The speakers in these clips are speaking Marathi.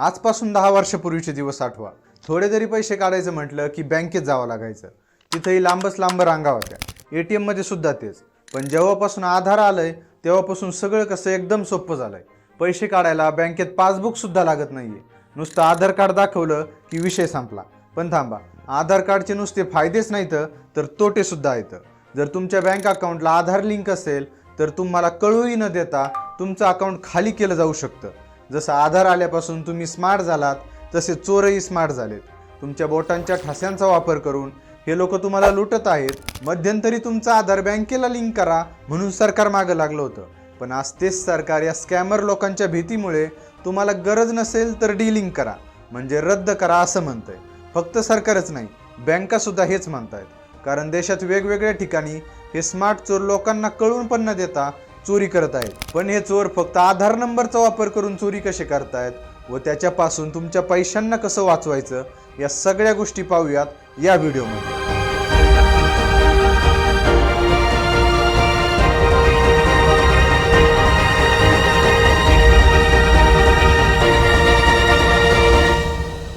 आजपासून दहा वर्षापूर्वीचे दिवस आठवा. थोडे जरी पैसे काढायचं म्हटलं की बँकेत जावं लागायचं. तिथंही लांबच लांब रांगा होत्या. ए टी एममध्ये सुद्धा तेच. पण जेव्हापासून आधार आलंय तेव्हापासून सगळं कसं एकदम सोपं झालंय. पैसे काढायला बँकेत पासबुक सुद्धा लागत नाहीये. नुसतं आधार कार्ड दाखवलं की विषय संपला. पण थांबा आधार कार्डचे नुसते फायदेच नाहीत तर तोटे सुद्धा आहेत. जर तुमच्या बँक अकाउंटला आधार लिंक असेल तर तुम्हाला कळूही न देता तुमचं अकाउंट खाली केलं जाऊ शकतं. जसं आधार आल्यापासून तुम्ही स्मार्ट झालात तसे चोरही स्मार्ट झालेत. तुमच्या बोटांच्या ठस्यांचा वापर करून हे लोक तुम्हाला लुटत आहेत. मध्यंतरी तुमचा आधार बँकेला लिंक करा म्हणून सरकार मागं लागलं होतं. पण आज तेच सरकार या स्कॅमर लोकांच्या भीतीमुळे तुम्हाला गरज नसेल तर डीलिंक करा. म्हणजे रद्द करा असं म्हणतंय. फक्त सरकारच नाही बँकासुद्धा हेच हेच म्हणतायत. कारण देशात वेगवेगळ्या ठिकाणी हे स्मार्ट चोर लोकांना कळून पण न देता चोरी करत आहेत. पण हे चोर फक्त आधार नंबरचा वापर करून चोरी कसे करतायत व त्याच्यापासून तुमच्या पैशांना कसं वाचवायचं या सगळ्या गोष्टी पाहूयात या व्हिडिओमध्ये.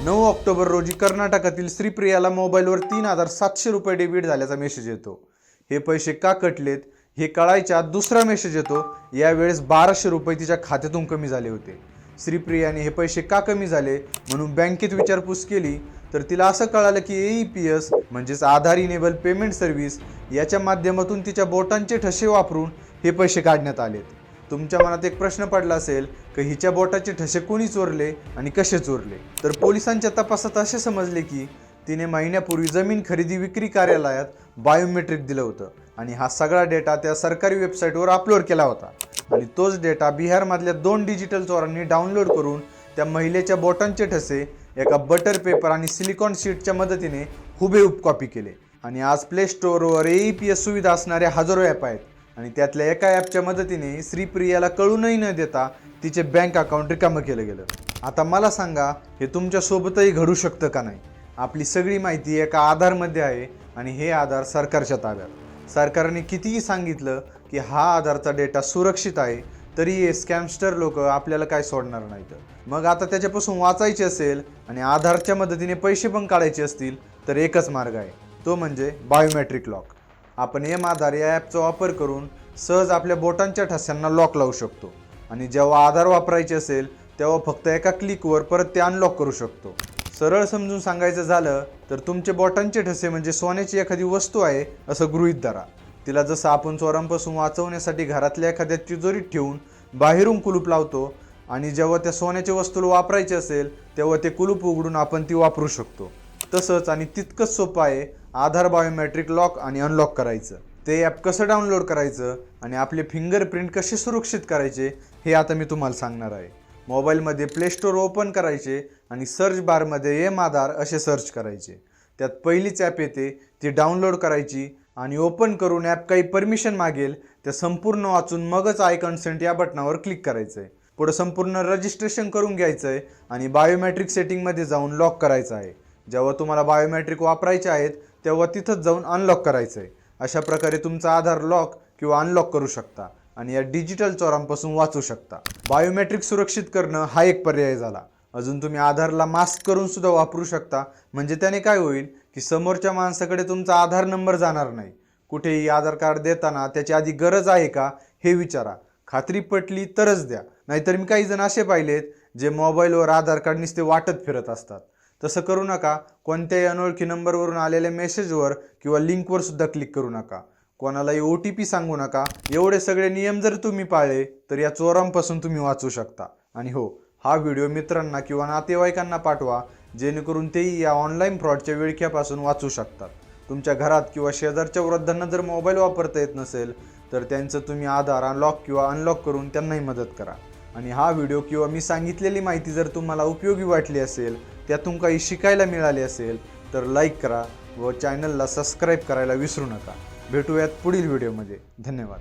नऊ ऑक्टोबर रोजी कर्नाटकातील श्रीप्रियाला मोबाईलवर तीन हजार सातशे रुपये डेबिट झाल्याचा मेसेज येतो. हे पैसे का कटलेत? हे कळायच्या दुसरा मेसेज येतो. यावेळेस बाराशे रुपये तिच्या खात्यातून कमी झाले होते. श्रीप्रियाने हे पैसे का कमी झाले म्हणून बँकेत विचारपूस केली. तर तिला असं कळालं की ए पी एस म्हणजेच आधार इनेबल पेमेंट सर्व्हिस याच्या माध्यमातून तिच्या बोटांचे ठसे वापरून हे पैसे काढण्यात आलेत तुमच्या मनात एक प्रश्न पडला असेल की हिच्या बोटाचे ठसे कोणी चोरले आणि कसे चोरले? तर पोलिसांच्या तपासात असे समजले की तिने महिन्यापूर्वी जमीन खरेदी विक्री कार्यालयात बायोमेट्रिक दिलं होतं. आणि हा सगळा डेटा त्या सरकारी वेबसाईटवर अपलोड केला होता. आणि तोच डेटा बिहारमधल्या दोन डिजिटल चोरांनी डाउनलोड करून त्या महिलेच्या बोटांचे ठसे एका बटर पेपर आणि सिलिकॉन शीटच्या मदतीने हुबेहूब कॉपी केले. आणि आज प्ले स्टोअरवर ए पी एस सुविधा असणारे हजारो ॲप आहेत. आणि त्यातल्या एका ॲपच्या मदतीने श्रीप्रियाला कळूनही न देता तिचे बँक अकाउंट रिकामं केलं गेलं. आता मला सांगा हे तुमच्या सोबतही घडू शकतं का नाही? आपली सगळी माहिती एका आधारमध्ये आहे आणि हे आधार सरकारच्या ताब्यात. सरकारने कितीही सांगितलं की हा आधारचा डेटा सुरक्षित आहे तरी हे स्कॅमस्टर लोक आपल्याला काय सोडणार नाहीत. मग आता त्याच्यापासून वाचायचे असेल आणि आधारच्या मदतीने पैसे पण काढायचे असतील तर एकच मार्ग आहे. तो म्हणजे बायोमेट्रिक लॉक आपण एम आधार या ॲपचा वापर करून सहज आपल्या बोटांच्या ठस्यांना लॉक लावू शकतो. आणि जेव्हा आधार वापरायचे असेल तेव्हा फक्त एका क्लिकवर परत ते अनलॉक करू शकतो. सरळ समजून सांगायचं झालं तर तुमचे बॉटांचे ठसे म्हणजे सोन्याची एखादी वस्तू आहे असं गृहीत धरा. तिला जसं आपण चोरांपासून वाचवण्यासाठी घरातल्या एखाद्या तिजोरीत ठेवून बाहेरून कुलूप लावतो आणि जेव्हा त्या सोन्याच्या वस्तूला वापरायचे असेल तेव्हा ते कुलूप उघडून आपण ती वापरू शकतो. तसंच आणि तितकंच सोपं आहे आधार बायोमॅट्रिक लॉक आणि अनलॉक करायचं. ते ॲप कसं डाउनलोड करायचं आणि आपले फिंगरप्रिंट कसे सुरक्षित करायचे हे आता मी तुम्हाला सांगणार आहे. मोबाईलमध्ये प्ले स्टोअर ओपन करायचे आणि सर्च बारमध्ये एम आधार असे सर्च करायचे. त्यात पहिलीच ॲप येते ती डाउनलोड करायची आणि ओपन करून ॲप काही परमिशन मागेल त्या संपूर्ण वाचून मगच आय कन्सेंट या बटनावर क्लिक करायचं आहे पुढं संपूर्ण रजिस्ट्रेशन करून घ्यायचं आहे आणि बायोमॅट्रिक सेटिंगमध्ये जाऊन लॉक करायचं आहे. जेव्हा तुम्हाला बायोमॅट्रिक वापरायचे आहेत तेव्हा तिथंच जाऊन अनलॉक करायचं आहे अशा प्रकारे तुमचा आधार लॉक किंवा अनलॉक करू शकता. आणि या डिजिटल चोरांपासून वाचू शकता. बायोमेट्रिक सुरक्षित करणं हा एक पर्याय झाला. अजून तुम्ही आधारला मास्क करून सुद्धा वापरू शकता. म्हणजे त्याने काय होईल की समोरच्या माणसाकडे तुमचा आधार नंबर जाणार नाही. कुठेही आधार कार्ड देताना त्याची आधी गरज आहे का हे विचारा. खात्री पटली तरच द्या. नाहीतर मी काही जण असे पाहिलेत जे मोबाईलवर आधार कार्ड नुसते वाटत फिरत असतात. तसं करू नका. कोणत्याही अनोळखी नंबरवरून आलेल्या मेसेजवर किंवा लिंकवर सुद्धा क्लिक करू नका. कोणालाही ओ टी पी सांगू नका. एवढे सगळे नियम जर तुम्ही पाळले तर या चोरांपासून तुम्ही वाचू शकता. आणि हो हा व्हिडिओ मित्रांना किंवा नातेवाईकांना पाठवा जेणेकरून तेही या ऑनलाईन फ्रॉडच्या विळख्यापासून वाचू शकतात. तुमच्या घरात किंवा शेजारच्या वृद्धांना जर मोबाईल वापरता येत नसेल तर त्यांचं तुम्ही आधार अनलॉक किंवा अनलॉक करून त्यांनाही मदत करा. आणि हा व्हिडिओ किंवा मी सांगितलेली माहिती जर तुम्हाला उपयोगी वाटली असेल त्यातून काही शिकायला मिळाले असेल तर लाईक करा व चॅनलला सबस्क्राईब करायला विसरू नका. भेटूयात पुढील व्हिडिओमध्ये. धन्यवाद.